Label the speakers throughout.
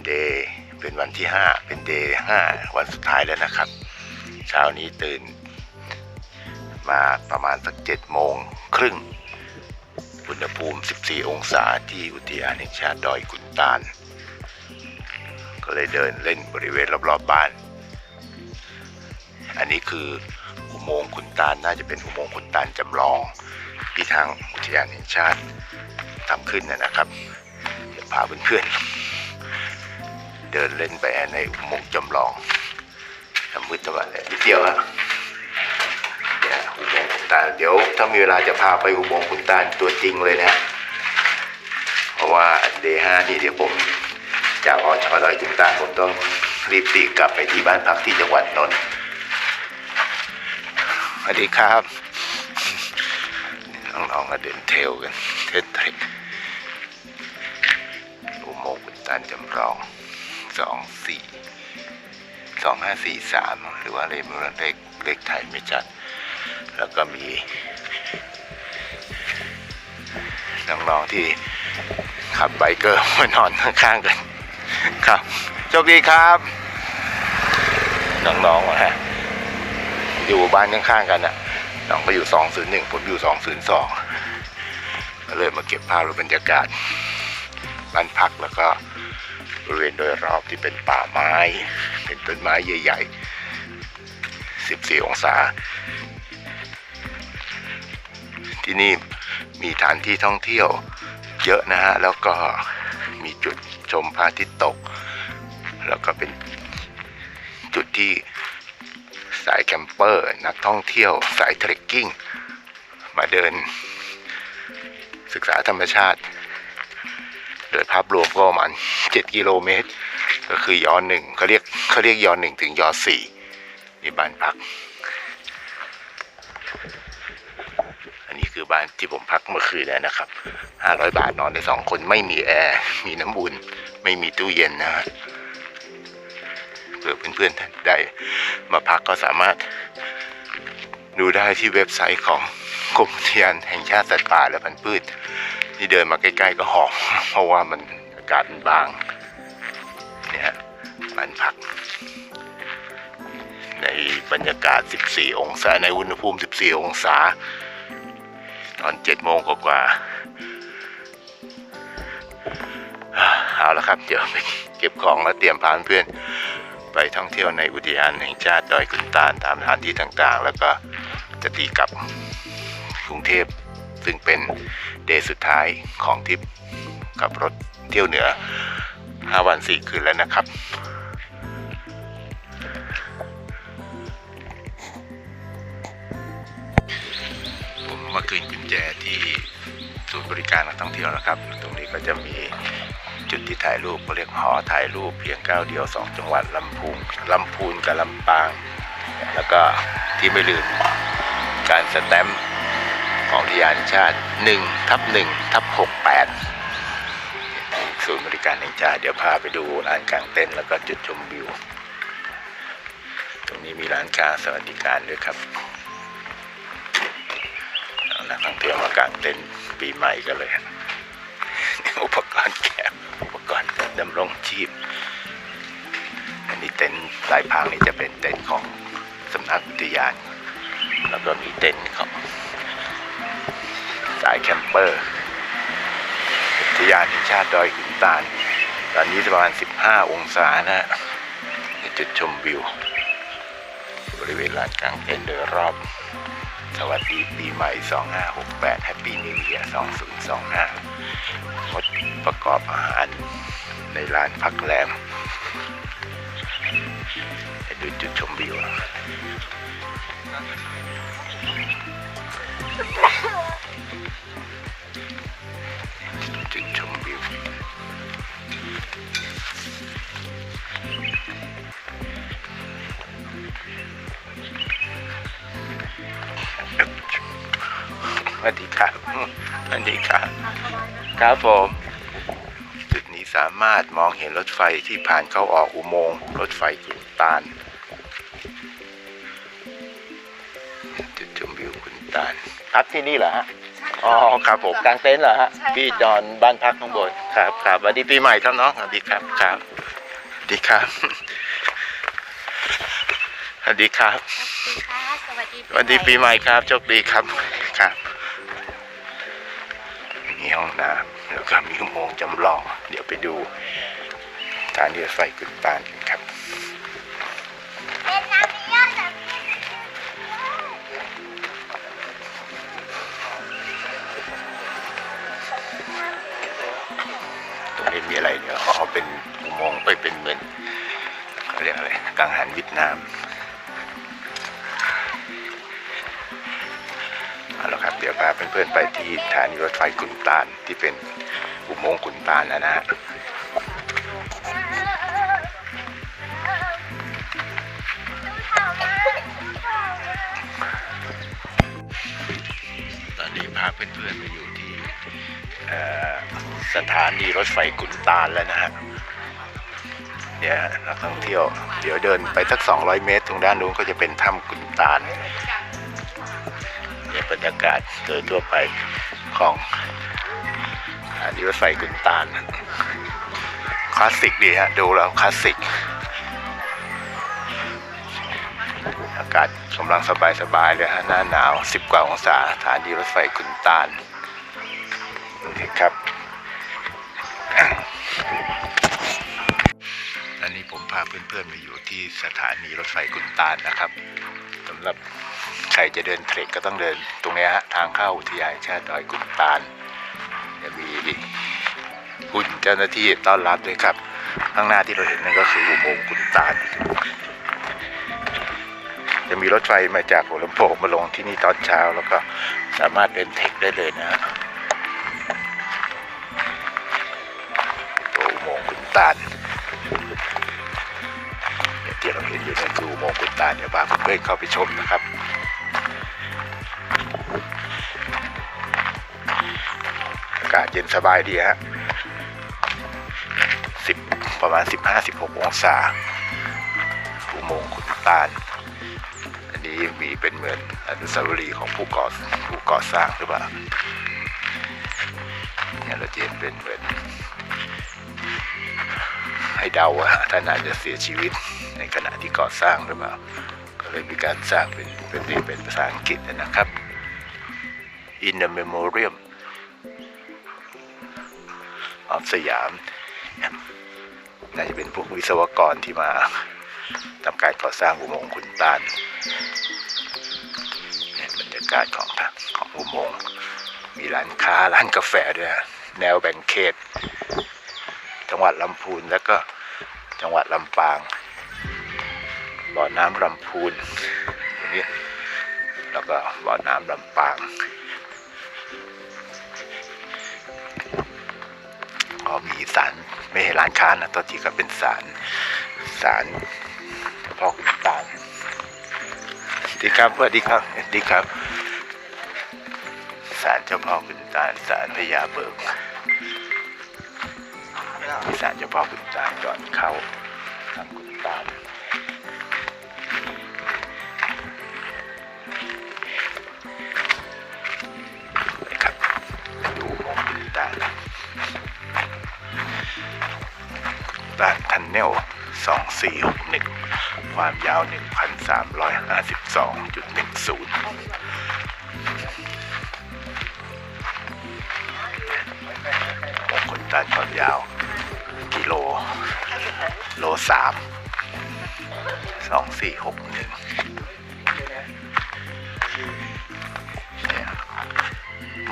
Speaker 1: เป็นเดย์เป็นวันที่ 5 เป็นเดย์5วันสุดท้ายแล้วนะครับ เช้านี้ตื่น มาประมาณสัก7โมงครึ่งอุณหภูมิ 14 องศาที่อุทยานแห่งชาติดอยขุนตาล ก็เลยเดินเล่นบริเวณรอบๆบบ้าน อันนี้คืออุโมงค์ขุนตาลน่าจะเป็นอุโมงค์ขุนตาลจำลองที่ทางอุทยานแห่งชาติทำขึ้นนะนะครับ เดี๋ยวพาเพื่อนๆ เดินเล่นไปในอุโมงค์จำลองทำมืดตะวันเลยนิดเดียวฮะเนี่ยอุโมงค์ขุนตาลเดี๋ยวถ้ามีเวลาจะพาไปอุโมงค์ขุนตาลตัวจริงเลยนะ เพราะว่าเดย์ห้านี่เดี๋ยวผมจากอชอดอยขุนตาลผมต้องรีบตีกลับไปที่บ้านพักที่จังหวัดนนท์สวัสดีครับน้องๆมาเดินเทรลกันเทสเทรคอุโมงค์ขุนตาลจำลอง สองสี่สองห้าสี่สามหรือว่าเลขมือเลขเลขไทยไม่จัด แล้วก็มีน้องๆที่ขับไบเกอร์มานอนข้างๆกัน ครับโชคดีครับน้องๆวะฮะอยู่บ้านข้างๆกันน่ะน้องก็อยู่ 201 ผมอยู่ 202ก็เลยมาเก็บภาพบรรยากาศบ้านพักแล้วก็ ริเวณโดยรอบที่เป็นป่าไม้ เป็นต้นไม้ใหญ่ๆ 14 องศา ที่นี่มีฐานที่ท่องเที่ยวเยอะนะฮะ แล้วก็มีจุดชมพระอาทิตย์ตก แล้วก็เป็นจุดที่สายแคมเปอร์ นักท่องเที่ยวสายเทรคกิ้ง มาเดินศึกษาธรรมชาติ โดยภาพรวมก็ประมาณ7กิโลเมตร ก็คือยอหนึ่งเขาเรียกเขาเรียกยอหนึ่งถึงยอสี่นี่บ้านพัก อันนี้คือบ้านที่ผมพักเมื่อคืนนะนะครับ 500 บาทนอนได้สองคนไม่มีแอร์มีน้ำอุ่นไม่มีตู้เย็นนะฮะเผื่อเพื่อนๆท่านได้มาพักก็สามารถดูได้ที่เว็บไซต์ของกรมอุทยานแห่งชาติสัตว์ป่าและพันธุ์พืช ที่เดินมาใกล้ ๆ ก็หอม เพราะว่ามันอากาศมันบางเนี่ยฮะบ้านพัก ในบรรยากาศ 14 องศาในอุณหภูมิ 14 องศา ตอน 7 โมงกว่าๆเอาละครับ เดี๋ยวไปเก็บของแล้วเตรียมพาเพื่อนไปท่องเที่ยวในอุทยานแห่งชาติดอยขุนตาลตามสถานที่ต่างๆ แล้วก็จะตีกลับกรุงเทพ ซึ่งเป็นเดย์สุดท้ายของทริปกับรถเที่ยวเหนือ 5 วัน 4 คืนแล้วนะครับ ผมมาคืนกุญแจที่ศูนย์บริการนักท่องเที่ยวนะครับ ตรงนี้ก็จะมีจุดที่ถ่ายรูปเขาเรียกหอถ่ายรูปเพียงก้าวเดียว 2 จังหวัดลำพูนลำพูนกับลำปาง แล้วก็ที่ไม่ลืมการสแตมป์ ของอุทยานชาติ1ทับ1ทับ68ศูนย์บริการแห่งชาติเดี๋ยวพาไปดูร้านกลางเต็นแล้วก็จุดชมวิว ตรงนี้มีร้านค้าสวัสดิการด้วยครับนักท่องเที่ยวมากางเต็นปีใหม่กันเลยอุปกรณ์แคบอุปกรณ์ดำรงชีพอันนี้เต็นท์ลายพางนี่จะเป็นเต็นท์ของสำนักอุทยาน แล้วก็มีเต็นท์ของ สายแคมเปอร์อุทยานแห่งชาติดอยขุนตาล ตอนนี้ประมาณ 15 องศานะฮะจุดชมวิว บริเวณลานกลางเต็นท์โดยรอบ สวัสดีปีใหม่ 2568 Happy New Year 2025งดประกอบอาหารในร้านพักแรมดูจุดชมวิว จุดชมวิวสวัสดีครับสวัสดีครับ ครับผม จุดนี้สามารถมองเห็นรถไฟที่ผ่านเข้าออกอุโมงค์รถไฟขุนตาล จุดชมวิวขุนตาลพักที่นี่เหรอฮะ อ๋อครับผมกลางเต็นท์เหรอฮะ
Speaker 2: ใช่ค่ะ
Speaker 1: พี่จอนบ้านพักข้างบนครับครับสวัสดีปีใหม่ครับน้องสวัสดีครับครับสวัสดีครับสวัสดีครับ
Speaker 2: ค่ะสวัสดี
Speaker 1: สวัสดีปีใหม่ครับโชคดีครับครับมีห้องน้ำแล้วก็มีอุโมงค์จำลอง เดี๋ยวไปดูสถานีรถไฟกุนตานกันครับ มีอะไรเนี่ยอ๋อเป็นอุโมงค์ไปเป็นเหมือนเขาเรียกอะไรกังหันวิทย์น้ำเอาละครับเดี๋ยวพาเพื่อนๆไปที่สถานีรถไฟกุนตานที่เป็นอุโมงค์กุนตานนะนะฮะตอนนี้พาเพื่อนๆมาอยู่ สถานีรถไฟกุนตานแล้วนะฮะเดี๋ยวนักท่องเที่ยว เดี๋ยวเดินไปสัก 200 เมตร ตรงด้านนู้นก็จะเป็นถ้ำกุนตานเนี่ยบรรยากาศโดยทั่วไปของสถานีรถไฟกุนตานคลาสสิกดีฮะ ดูแล้วคลาสสิก อากาศกำลังสบายๆเลยฮะ หน้าหนาว 10 กว่าองศาสถานีรถไฟกุนตา นนี่ครับ อันนี้ผมพาเพื่อนๆมาอยู่ที่สถานีรถไฟกุนตานนะครับสำหรับใครจะเดินเทรคก็ต้องเดินตรงนี้ฮะทางเข้าอุทยานชาติดอยกุนตาลจะมีหุ่นเจ้าหน้าที่ต้อนรับด้วยครับ ข้างหน้าที่เราเห็นนั่นก็คืออุโมงค์กุนตาลจะมีรถไฟมาจากหัวลำโพงมาลงที่นี่ตอนเช้า แล้วก็สามารถเดินเทรคได้เลยนะ ตาลเนี่ยที่เราเห็นอยู่นั่นคืออุโมงค์กุนตาลเดี๋ยวพาเพื่อนเข้าไปชมนะครับอากาศเย็นสบายดีฮะสิบประมาณสิบห้าสิบหกองศา อุโมงค์ขุนตาล อันนี้มีเป็นเหมือนอนุสาวรีย์ของผู้ก่อผู้ก่อสร้างหรือเปล่าเนี่ยเราจะเห็นเป็นเหมือน ให้เดาว่าท่านอาจจะเสียชีวิตในขณะที่ก่อสร้างหรือเปล่า ก็เลยมีการสร้างเป็นเป็นเป็นภาษาอังกฤษนะครับ In the Memoriam ออฟสยามน่าจะเป็นพวกวิศวกรที่มาทำการก่อสร้างอุโมงค์ขุนตาลเนี่ยบรรยากาศของทาของอุโมงค์มีร้านค้าร้านกาแฟด้วย แนวแบ่งเขตจังหวัดลำพูนแล้วก็ จังหวัดลำปาง บ่อน้ำลำพูนอย่างนี้แล้วก็บ่อน้ำลำปาง ก็มีสารไม่ใช่ร้านค้านะตัวที่ก็เป็นสารสารพาะขุนตาลดีครับสวัสดีครับดีครับสารเจ้าพ่อขุนตาลสารพญาเบิก มีสารเจ้าพ่อขุนตาลก่อนเข้าทำขุนตาลนะครับดูโมงขุนตาลตาลทันเนล2461 ความยาว 1,352.10โมงขุนตาลความยาว โลสามสองสี่หกหนึ่งเนี่ย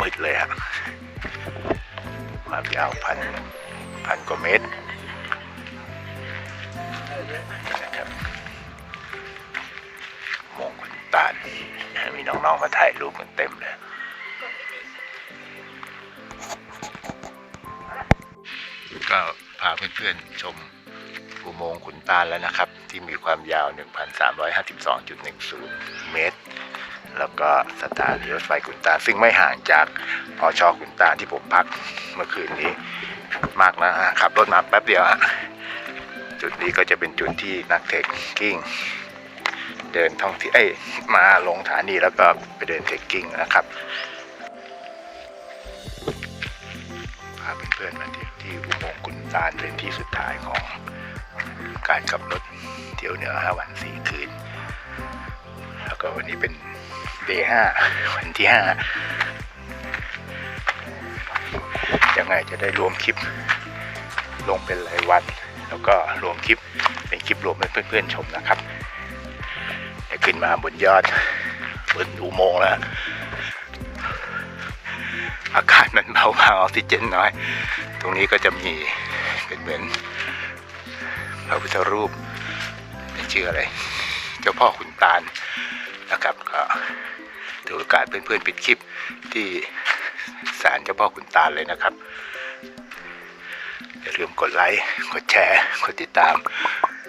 Speaker 1: มืดเลยฮะความยาวพันพันกว่าเมตรนะครับโมงขุนตาลมีน้องๆมาถ่ายรูปกันเต็มเลยก็พาเพื่อนๆชม โมงขุนตาลแล้วนะครับ ที่มีความยาว 1,352.10 เมตร แล้วก็สถานีรถไฟขุนตาล ซึ่งไม่ห่างจากพอชอขุนตาลที่ผมพักเมื่อคืนนี้มากนะฮะขับรถมาแป๊บเดียวฮะจุดนี้ก็จะเป็นจุดที่นักเทคกิ้งเดินท่องเที่ยวเอ้ยมาลงสถานีแล้วก็ไปเดินเทคกิ้งนะครับพาเพื่อนๆมาที่ที่อุโมงค์กุนตาลเป็นที่สุดท้ายของ การขับรถเที่ยวเหนือห้าวันสี่คืน แล้วก็วันนี้เป็นเดย์ห้าวันที่ห้ายังไงจะได้รวมคลิปลงเป็นรายวัน แล้วก็รวมคลิปเป็นคลิปรวมให้เพื่อนๆชมนะครับได้ขึ้นมาบนยอดบนอุโมงค์แล้ว อากาศมันเบาบางออกซิเจนน้อย ตรงนี้ก็จะมีเป็นเหมือน พระพุทธรูปไม่ชื่ออะไร เจ้าพ่อขุนตาลนะครับก็ถือโอกาสเพื่อนๆปิดคลิปที่ศาลเจ้าพ่อขุนตาลเลยนะครับอย่าลืมกดไลค์กดแชร์กดติดตาม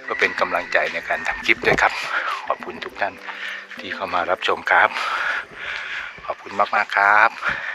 Speaker 1: ก็เป็นกำลังใจในการทำคลิปด้วยครับ ขอบคุณทุกท่านที่เข้ามารับชมครับ ขอบคุณมากๆครับ